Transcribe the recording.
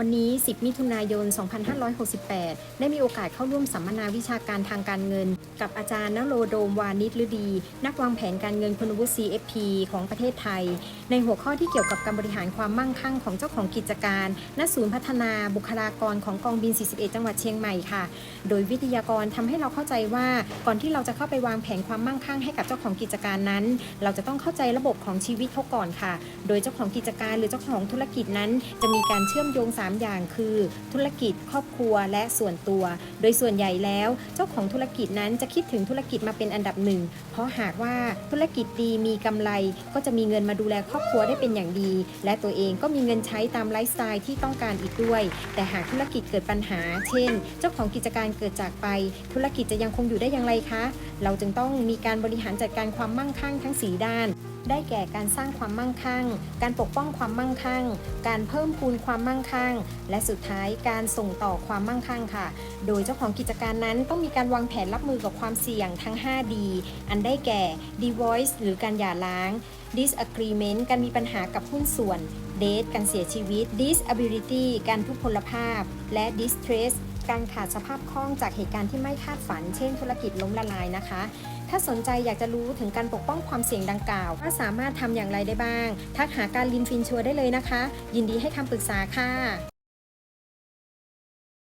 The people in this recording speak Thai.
วันนี้ 10 มิถุนายน 2568 ได้มีโอกาสเข้าร่วมสัมมนาวิชาการทางการเงิน กับอาจารย์นโรโดมวานิชฤดี นักวางแผนการเงินคุณวุฒิ CFP ของประเทศไทย ในหัวข้อที่เกี่ยวกับการบริหารความมั่งคั่งของเจ้าของกิจการ ณ ศูนย์พัฒนาบุคลากรของกองบิน 41 จังหวัดเชียงใหม่ค่ะ โดยวิทยากรทำให้เราเข้าใจว่าก่อนที่เราจะเข้าไปวางแผนความมั่งคั่งให้กับเจ้าของกิจการนั้น เราจะต้องเข้าใจระบบของชีวิตเขาก่อนค่ะ โดยเจ้าของกิจการหรือเจ้าของธุรกิจนั้น จะมีการเชื่อมโยงสา3 อย่างคือ ธุรกิจครอบครัวและส่วนตัว โดยส่วนใหญ่แล้วเจ้าของธุรกิจนั้นจะคิดถึงธุรกิจมาเป็นอันดับหนึ่ง เพราะหากว่าธุรกิจดีมีกำไร ก็จะมีเงินมาดูแลครอบครัวได้เป็นอย่างดี และตัวเองก็มีเงินใช้ตามไลฟ์สไตล์ที่ต้องการอีกด้วย แต่หากธุรกิจเกิดปัญหา เช่น เจ้าของกิจการเกิดจากไป ธุรกิจจะยังคงอยู่ได้อย่างไรคะ เราจึงต้องมีการบริหารจัดการความมั่งคั่งทั้ง 4 ด้าน ได้แก่การสร้างความมั่งคั่ง การปกป้องความมั่งคั่ง การเพิ่มพูนความมั่งคั่ง และสุดท้ายการส่งต่อความมั่งคั่งค่ะ โดยเจ้าของกิจการนั้นต้องมีการวางแผนรับมือกับความเสี่ยงทั้ง 5D อันได้แก่ divorce หรือการหย่าร้าง disagreement การมีปัญหากับหุ้นส่วน death การเสียชีวิต disability การทุพพลภาพ และ distress การขาดสภาพคล่องจากเหตุการณ์ที่ไม่คาดฝัน เช่น ธุรกิจล้มละลายนะคะ ถ้าสนใจอยากจะรู้ถึงการปกป้องความเสี่ยงดังกล่าวว่าสามารถทำอย่างไรได้บ้าง ทักหาการลินฟินชัวได้เลยนะคะ ยินดีให้คำปรึกษาค่ะ